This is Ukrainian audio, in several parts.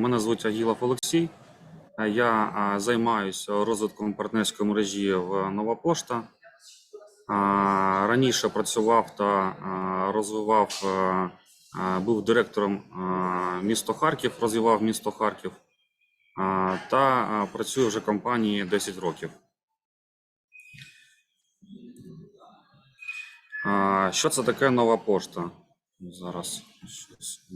Мене звуть Агілов Олексій. Е, Я займаюся розвитком партнерської мережі в Нова Пошта. Раніше працював та розвивав, е, був директором міста Харків, розвивав місто Харків та працюю вже компанії 10 років. Що це таке нова пошта? Зараз. щось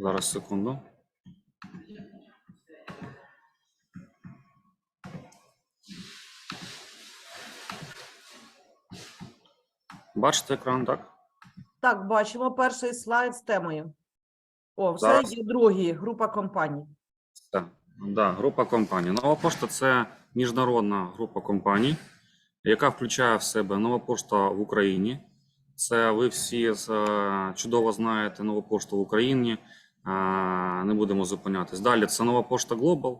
Зараз секунду. Бачите екран, так? Так, бачимо перший слайд з темою. О, все Зараз. є другий, група компаній. Так, да, група компаній. Нова пошта це міжнародна група компаній, яка включає в себе нова пошта в Україні. Це ви всі е, чудово знаєте нову пошту в Україні. Не будемо зупинятись. Далі це нова пошта Global.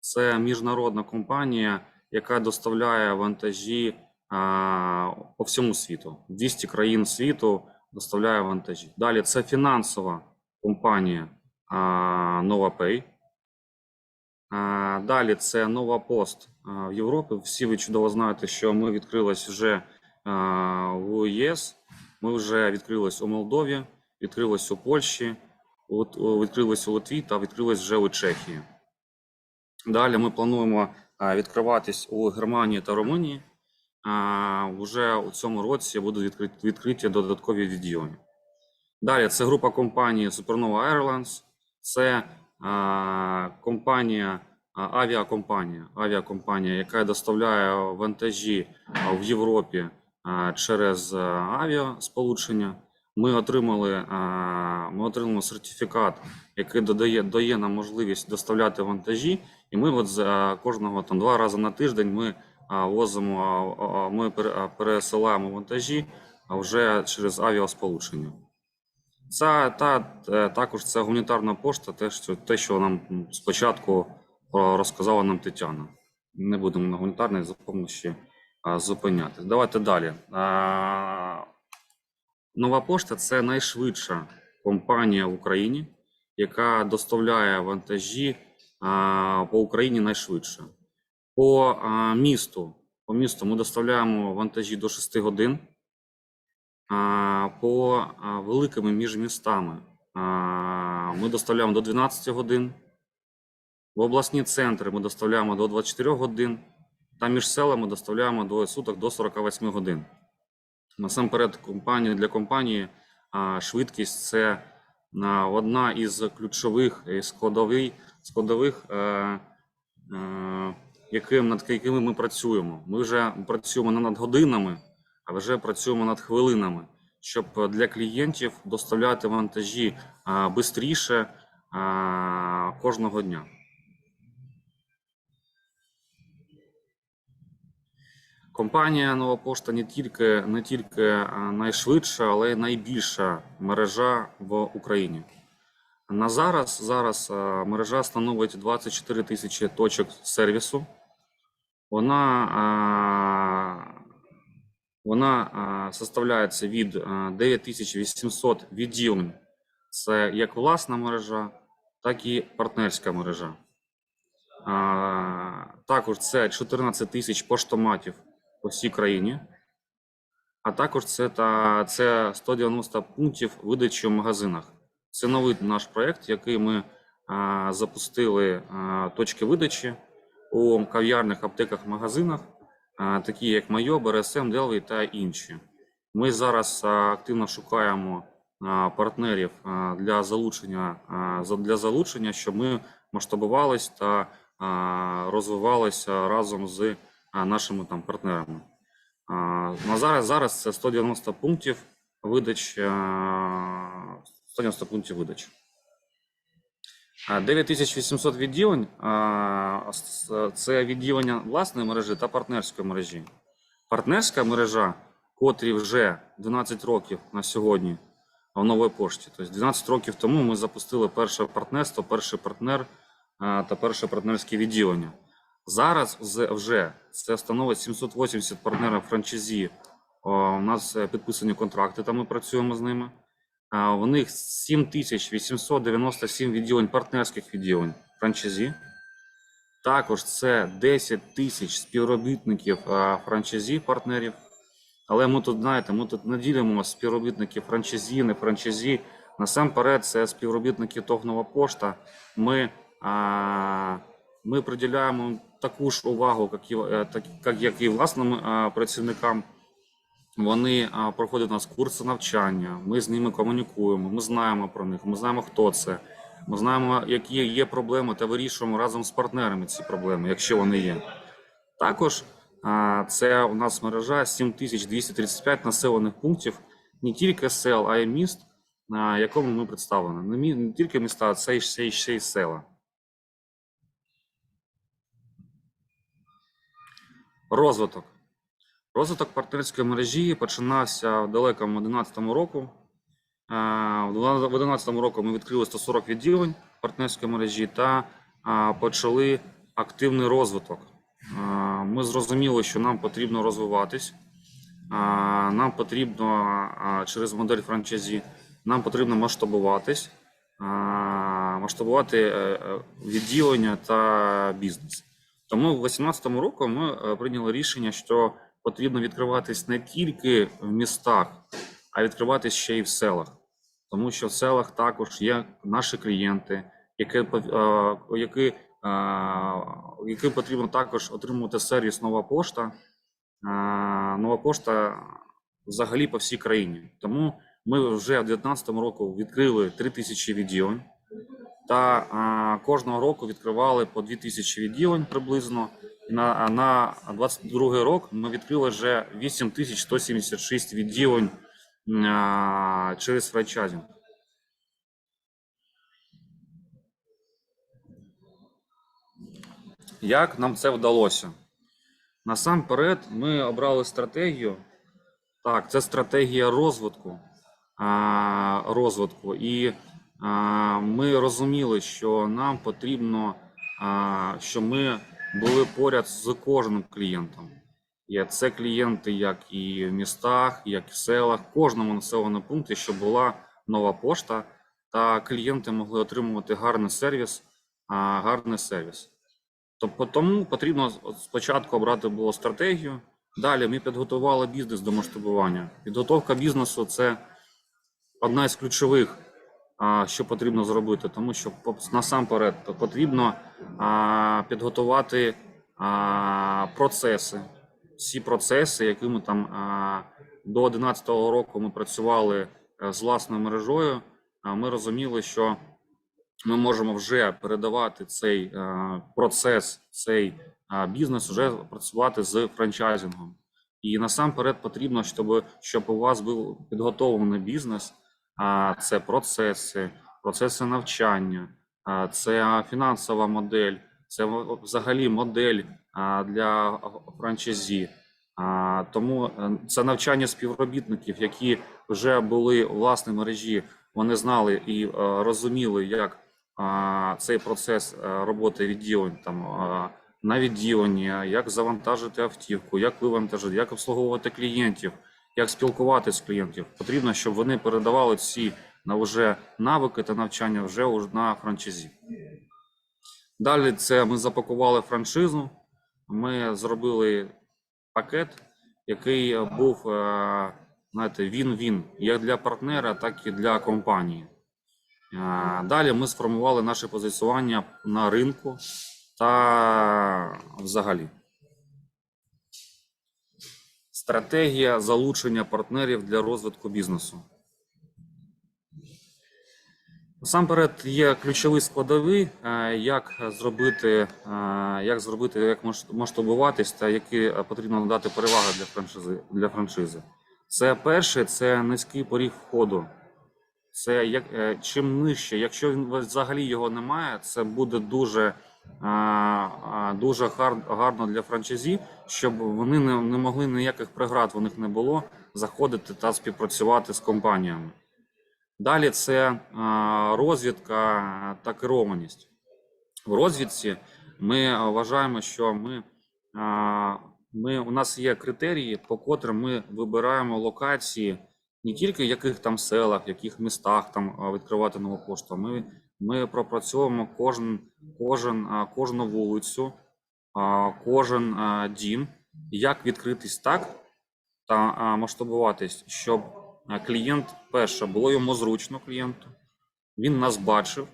Це міжнародна компанія, яка доставляє вантажі по всьому світу. 200 країн світу доставляє вантажі. Далі це фінансова компанія NovaPay. Далі це нова пост в Європі. Всі ви чудово знаєте, що ми відкрились вже в ЄС. Ми вже відкрились у Молдові, відкрились у Польщі, у Лит- у- Литві та відкрились вже у Чехії. Далі ми плануємо відкриватись у Германії та Румунії. А, Вже у цьому році будуть відкриті, додаткові відділення. Далі це група компанії Supernova Airlines. Це а, компанія, авіакомпанія, авіакомпанія, яка доставляє вантажі в Європі через авіасполучення. Ми отримали, ми отримали сертифікат, який додає, дає нам можливість доставляти вантажі. І ми от за кожного там два рази на тиждень ми возимо, а, а, ми пересилаємо вантажі вже через авіасполучення. Це та е, також це гуманітарна пошта, те, що те, що нам спочатку розказала нам Тетяна. Не будемо на гуманітарній допомогі зупинятись. Давайте далі. Нова пошта це найшвидша компанія в Україні, яка доставляє вантажі по Україні найшвидше. По місту, по місту ми доставляємо вантажі до 6 годин по великими міжмістами ми доставляємо до 12 годин. В обласні центри ми доставляємо до 24 годин, та між селами доставляємо двоє суток до 48 годин. Насамперед, компанії для компанії швидкість це одна із ключових складових, складових е, е, яким, над якими ми працюємо. Ми вже працюємо не над годинами, а вже працюємо над хвилинами, щоб для клієнтів доставляти вантажі швидше кожного дня. Компанія Нова Пошта не тільки, не тільки найшвидша, але й найбільша мережа в Україні. На зараз, зараз мережа становить 24 тисячі точок сервісу. Вона, вона составляється від а, 9800 відділень. Це як власна мережа, так і партнерська мережа. Також це 14 тисяч поштоматів по всій країні. А також це, та, це 190 пунктів видачі в магазинах. Це новий наш проєкт, який ми а, запустили а, точки видачі у кав'ярних аптеках, магазинах, а, такі як Майо, БРСМ, Делві та інші. Ми зараз а, активно шукаємо а, партнерів а, для залучення, а, для залучення, щоб ми масштабувались та а, розвивалися разом з нашими там партнерами. На зараз, зараз це 190 пунктів видач, 190 пунктів видач. 9800 відділень це відділення власної мережі та партнерської мережі. Партнерська мережа, котрі вже 12 років на сьогодні в новій пошті. Тобто 12 років тому ми запустили перше партнерство, перший партнер та перше партнерське відділення. Зараз вже це становить 780 партнерів франчайзі. У нас е, підписані контракти, та ми працюємо з ними. В них 7897 відділень партнерських відділень франчайзі. Також це 10 тисяч співробітників франчайзі партнерів. Але ми тут, знаєте, ми тут не ділимо співробітників франчайзі, не франчайзі. Насамперед, це співробітники ТОВ «Нова пошта. Ми, а, ми приділяємо таку ж увагу, як і, е, як, і власним працівникам. Вони проходять у нас курси навчання, ми з ними комунікуємо, ми знаємо про них, ми знаємо, хто це. Ми знаємо, які є проблеми, та вирішуємо разом з партнерами ці проблеми, якщо вони є. Також це у нас мережа 7235 населених пунктів, не тільки сел, а й міст, на якому ми представлені. Не, тільки міста, це й- ще й села. Розвиток. Розвиток партнерської мережі починався в далекому 11 року. А, В 2011 року ми відкрили 140 відділень партнерської мережі та почали активний розвиток. Ми зрозуміли, що нам потрібно розвиватись. Нам потрібно через модель франчайзі, нам потрібно масштабуватись, масштабувати е, е, відділення та бізнес. Тому в 2018 року ми е, прийняли рішення, що потрібно відкриватись не тільки в містах, а відкриватись ще й в селах. Тому що в селах також є наші клієнти, які, е, які, е, яким потрібно також отримувати сервіс нова пошта. Нова пошта взагалі по всій країні. Тому ми вже в 2019 року відкрили 3000 відділень. Та кожного року відкривали по 2000 відділень приблизно. І на, на 22 рік ми відкрили вже 8176 відділень через франчайзинг. Як нам це вдалося? Насамперед, ми обрали стратегію. Так, це стратегія розвитку. Розвитку. І ми розуміли, що нам потрібно, що ми були поряд з кожним клієнтом. Є це клієнти як і в містах, як і в селах, в кожному населеному пункті, щоб була нова пошта, та клієнти могли отримувати гарний сервіс, гарний сервіс. Тобто тому потрібно спочатку обрати було стратегію. Далі ми підготували бізнес до масштабування. Підготовка бізнесу це одна із ключових, що потрібно зробити, тому що насамперед потрібно підготувати процеси, всі процеси, які ми там до 2011 року ми працювали е, з власною мережою. Ми розуміли, що ми можемо вже передавати цей е, процес, цей бізнес, вже працювати з франчайзингом. І насамперед потрібно, щоб, щоб у вас був підготовлений бізнес, це процеси, процеси навчання, це фінансова модель, це взагалі модель для франчайзі. Тому е, це навчання співробітників, які вже були у власній мережі, вони знали і е, розуміли, як цей процес е, роботи відділень там на відділенні, як завантажити автівку, як вивантажити, як обслуговувати клієнтів, як спілкуватися з клієнтів. Потрібно, щоб вони передавали ці на вже навики та навчання вже на франчайзі. Далі це ми запакували франшизу. Ми зробили пакет, який був, е, знаєте, він-він як для партнера, так і для компанії. Е, Далі ми сформували наше позиціювання на ринку та взагалі. Стратегія залучення партнерів для розвитку бізнесу. Насамперед є ключові складові, е, як зробити, е, як зробити, як масштабуватись та які е, потрібно надати переваги для франшизи. Для франшизи. Це перше, це низький поріг входу. Це як е, чим нижче, якщо він взагалі його немає, це буде дуже, дуже гарно для франчайзі, щоб вони не, могли ніяких преград у них не було заходити та співпрацювати з компаніями. Далі це розвідка та керованість. В розвідці ми вважаємо, що ми, ми, у нас є критерії, по котрим ми вибираємо локації не тільки в яких там селах, в яких містах там відкривати нову пошту. Ми, ми пропрацьовуємо кожен, кожен, кожну вулицю, кожен дім, як відкритись так та масштабуватись, щоб клієнт перше було йому зручно клієнту, він нас бачив.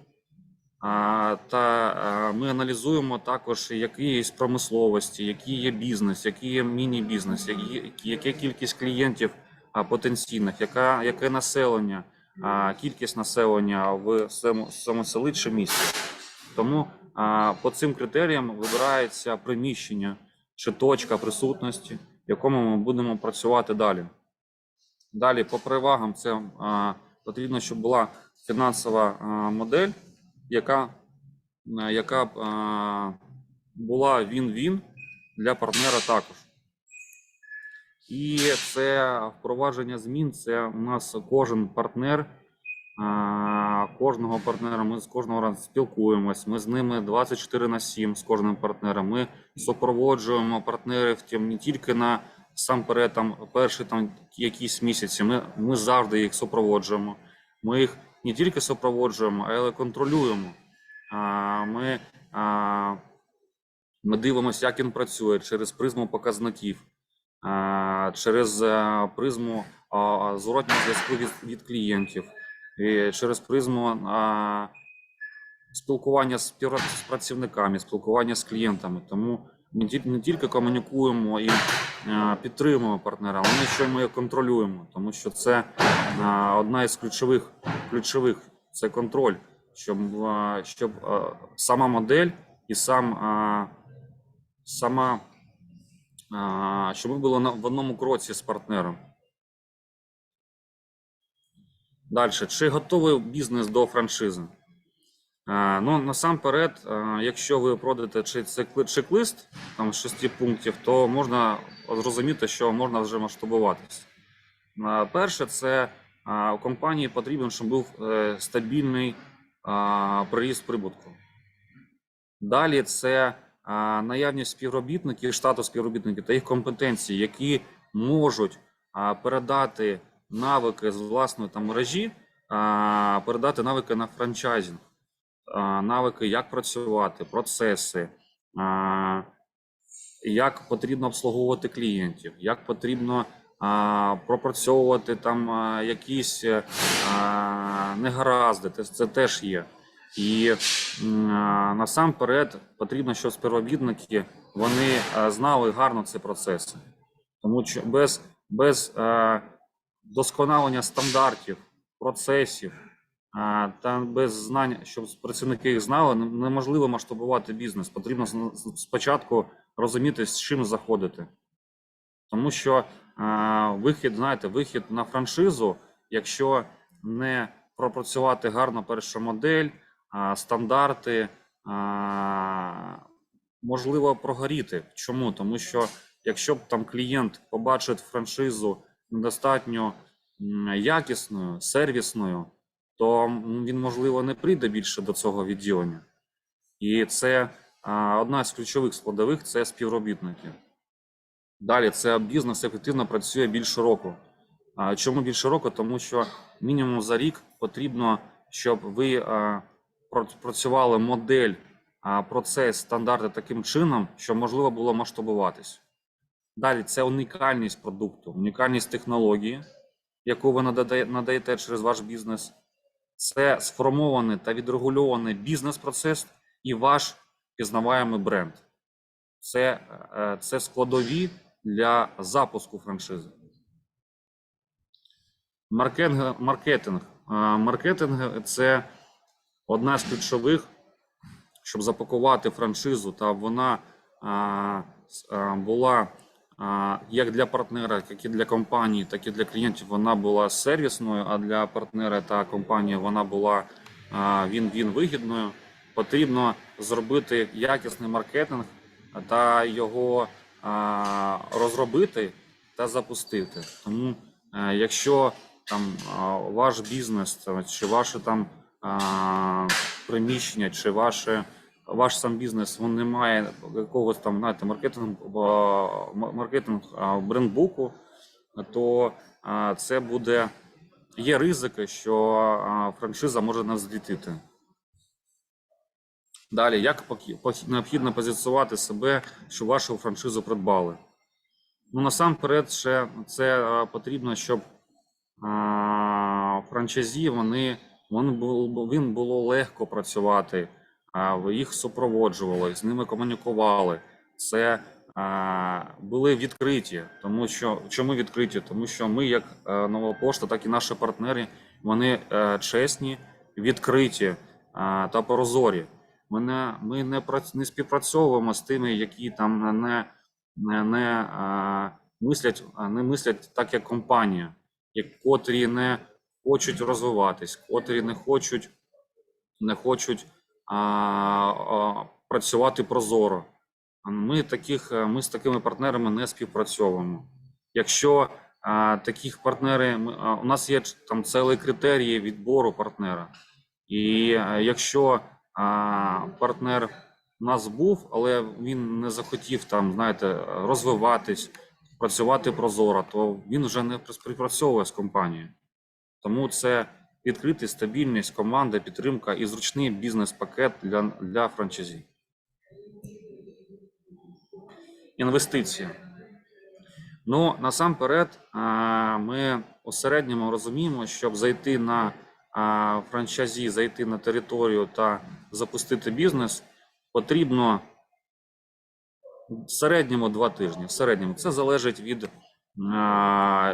Та ми аналізуємо також, які є промисловості, який є бізнес, який є міні-бізнес, які, які- яка кількість клієнтів потенційних, яка, яке населення, кількість населення в самому, селі чи місті. Тому по цим критеріям вибирається приміщення чи точка присутності, в якому ми будемо працювати далі. Далі, по перевагам, це потрібно, щоб була фінансова модель, яка, яка була він-він для партнера також. І це впровадження змін. Це у нас кожен партнер, кожного партнера. Ми з кожного разу спілкуємось. Ми з ними 24 на 7 з кожним партнером. Ми супроводжуємо партнерів тим не тільки на сам перед там перші там якісь місяці. Ми, ми завжди їх супроводжуємо. Ми їх не тільки супроводжуємо, але контролюємо. Ми, ми дивимося, як він працює через призму показників, через е, призму а, зворотнього зв'язку від, від клієнтів, і через призму спілкування з працівниками, спілкування з клієнтами. Тому ми не тільки комунікуємо і е, підтримуємо партнера, але ще ми контролюємо, тому що це е, одна із ключових ключових це контроль, щоб, е, щоб е, сама модель і сам е, сама е, щоб ми були в одному кроці з партнером. Далі, чи готовий бізнес до франшизи? Ну, насамперед, якщо ви цикли- чек-лист там з шести пунктів, то можна зрозуміти, що можна вже масштабуватися. Перше, це у компанії потрібен, щоб був е, стабільний приріст прибутку. Далі це наявність співробітників, штату співробітників та їх компетенції, які можуть передати навики з власної там мережі, передати навики на франчайзинг навики, як працювати, процеси, як потрібно обслуговувати клієнтів, як потрібно пропрацьовувати там якісь негаразди, це теж є. І насамперед потрібно, щоб співробітники вони знали гарно ці процеси. Тому що без, без досконалення стандартів, процесів, Та без знань, щоб працівники їх знали, неможливо масштабувати бізнес. Потрібно спочатку розуміти, з чим заходити. Тому що вихід, знаєте, вихід на франшизу, якщо не пропрацювати гарно першу модель, стандарти, можливо прогоріти. Чому? Тому що якщо б там клієнт побачить франшизу недостатньо якісною, сервісною, то він, можливо, не прийде більше до цього відділення. І це одна з ключових складових це співробітники. Далі це бізнес ефективно працює більше року. Чому більше року? Тому що мінімум за рік потрібно, щоб ви працювали модель, процес, стандарти таким чином, щоб можливо було масштабуватись. Далі це унікальність продукту, унікальність технології, яку ви надаєте через ваш бізнес це сформований та відрегульований бізнес-процес і ваш пізнаваємий бренд. Це, е, це складові для запуску франшизи. Маркетинг, маркетинг. Е, Маркетинг це одна з ключових, щоб запакувати франшизу, та вона а, а, була а, як для партнера, як і для компанії, так і для клієнтів. Вона була сервісною, а для партнера та компанії вона була він-він вигідною. Потрібно зробити якісний маркетинг та його а, розробити та запустити. Тому, е, якщо там а, ваш бізнес чи ваше там а, приміщення, чи ваше ваш сам бізнес він не має якогось там знаєте, маркетинг, маркетинг брендбуку, то це буде є ризики, що франшиза може не взлітити. Далі, як необхідно позиціонувати себе, що вашу франшизу придбали? Ну, насамперед, ще це потрібно, щоб а, франчайзі вони, він було легко працювати, їх супроводжували, з ними комунікували. Це були відкриті, тому що чому відкриті? Тому що ми, як е, нова пошта, так і наші партнери, вони е, чесні, відкриті та прозорі. Ми не, ми не, не співпрацьовуємо з тими, які там не, не, не мислять, не мислять так, як компанія, котрі не хочуть розвиватись, котрі не хочуть, не хочуть а, а, працювати прозоро. Ми, таких, е, ми з такими партнерами не співпрацьовуємо. Якщо а, таких а, у нас є там цілі критерії відбору партнера. І е, якщо а, партнер у нас був, але він не захотів там, знаєте, розвиватись, працювати прозоро, то він вже не співпрацьовує з компанією. Тому це відкритість, стабільність, команда, підтримка і зручний бізнес-пакет для, для франчайзі. Інвестиції. Ну, насамперед, ми у середньому розуміємо, щоб зайти на франчайзі, зайти на територію та запустити бізнес, потрібно в середньому два тижні. В середньому це залежить від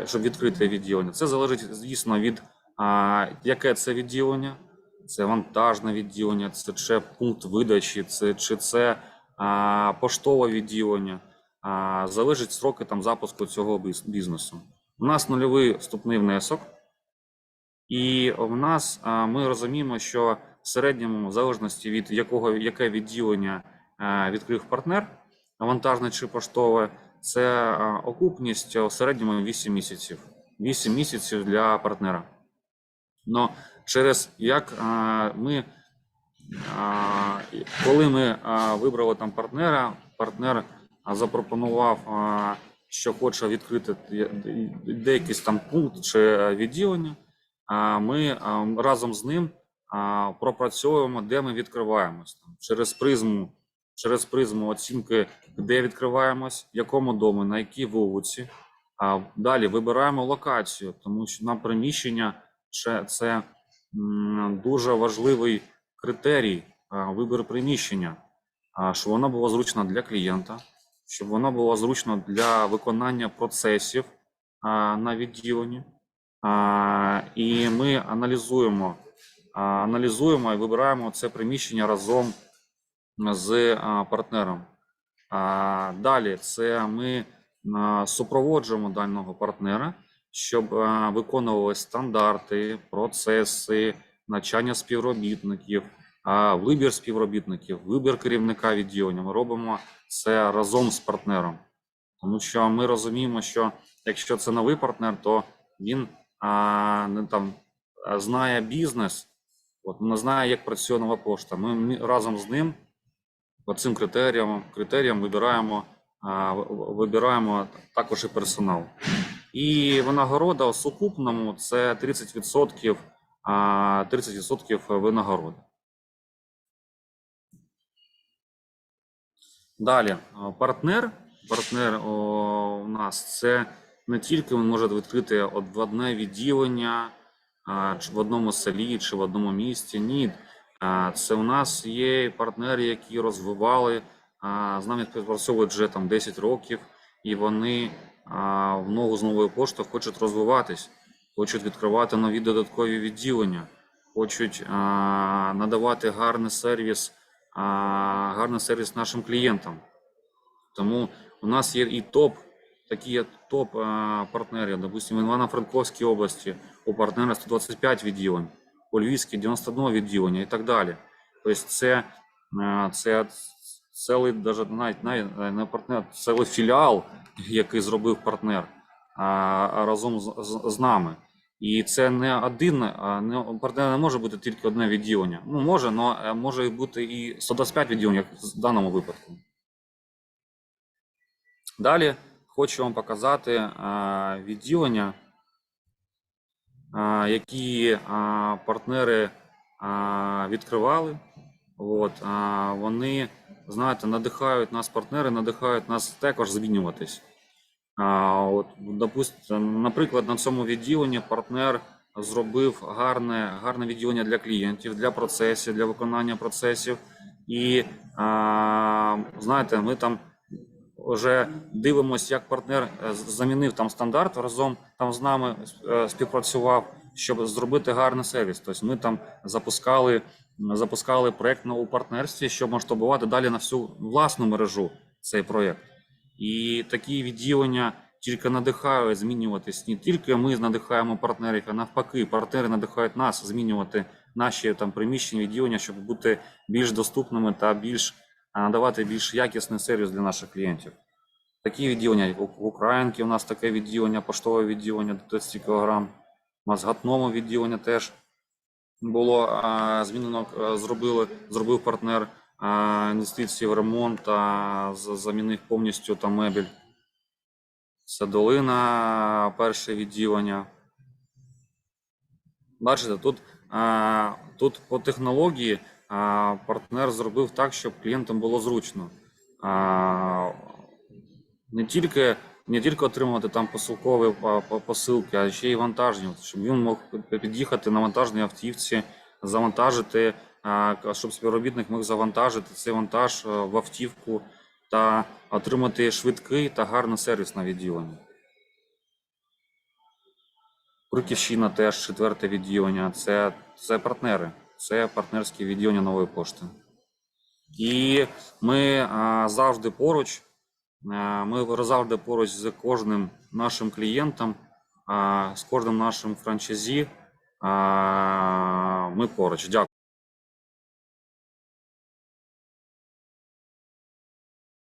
щоб відкрити відділення. Це залежить, звісно, від яке це відділення, це вантажне відділення, це чи пункт видачі, це чи це поштове відділення. Залежить строки там запуску цього бізнесу. У нас нульовий вступний внесок, і в нас ми розуміємо, що в середньому, в залежності від якого яке відділення відкрив партнер, вантажне чи поштове, це окупність в середньому 8 місяців. 8 місяців для партнера. Но через як ми, коли ми вибрали там партнера, партнер запропонував, що хоче відкрити де- де- деякий там пункт чи е, відділення, ми разом з ним пропрацьовуємо, де ми відкриваємось через призму, через призму оцінки, де відкриваємось, в якому домі, на якій вулиці. А далі вибираємо локацію, тому що нам приміщення ще це дуже важливий критерій а, вибір приміщення, щоб воно було зручно для клієнта, щоб воно було зручно для виконання процесів на відділенні. І ми аналізуємо, аналізуємо і вибираємо це приміщення разом з партнером. А, Далі це ми супроводжуємо даного партнера, щоб а, виконувалися стандарти, процеси, навчання співробітників, вибір співробітників, вибір керівника відділення. Ми робимо це разом з партнером. Тому що ми розуміємо, що якщо це новий партнер, то він не там знає бізнес, от не знає, як працює нова пошта. Ми разом з ним по цим критеріям, критеріям вибираємо, в- в- вибираємо також і персонал. І винагорода у сукупному це 30%, 30% винагороди. Далі, партнер. Партнер у нас це не тільки він може відкрити в одне відділення, в одному селі, чи в одному місті. Ні, Це у нас є партнери, які розвивали, з нами співпрацьовують вже там 10 років, і вони в ногу з новою поштою хочуть розвиватись, хочуть відкривати нові додаткові відділення, хочуть надавати гарний сервіс, гарний сервіс нашим клієнтам. Тому у нас є і топ, такі є топ а, партнерів. Допустимо, в Івано-Франковській області у партнера 125 відділень, у Львівській 91 відділення і так далі. Тобто це, а, це цілий, навіть навіть, навіть не партнер, цілий філіал, який зробив партнер а, разом з, з, з нами. І це не один, не, партнер не може бути тільки одне відділення. Ну, може, але може бути і 125 відділень, як в даному випадку. Далі хочу вам показати відділення, які партнери відкривали. От, вони, знаєте, надихають нас партнери, надихають нас також змінюватись. От, наприклад, на цьому відділенні партнер зробив гарне, гарне відділення для клієнтів, для процесів, для виконання процесів. І знаєте, ми там вже дивимося, як партнер е, замінив там стандарт разом там з нами е, співпрацював, щоб зробити гарний сервіс. Тобто ми там запускали, запускали проект у партнерстві, щоб масштабувати далі на всю власну мережу цей проект. І такі відділення тільки надихають змінюватись. Не тільки ми надихаємо партнерів, а навпаки, партнери надихають нас змінювати наші там приміщення, відділення, щоб бути більш доступними та більш надавати більш якісний сервіс для наших клієнтів. Такі відділення в в Українки у нас таке відділення, поштове відділення до 30 кг. У нас гатному відділення теж було змінено, зробили, зробив партнер інвестиції в ремонт та замінив повністю там мебель. Це долина, перше відділення. Бачите, тут, тут по технології партнер зробив так, щоб клієнтам було зручно. Не тільки, не тільки отримувати там посилкові посилки, а ще й вантажні, щоб він мог під'їхати на вантажній автівці, завантажити, щоб співробітник міг завантажити цей вантаж в автівку та отримати швидкий та гарний сервіс на відділенні. Круківщина теж четверте відділення. Це, це партнери, це партнерське відділення нової пошти. І ми завжди поруч. Ми завжди поруч з кожним нашим клієнтом, з кожним нашим франчайзі. Ми поруч. Дякую.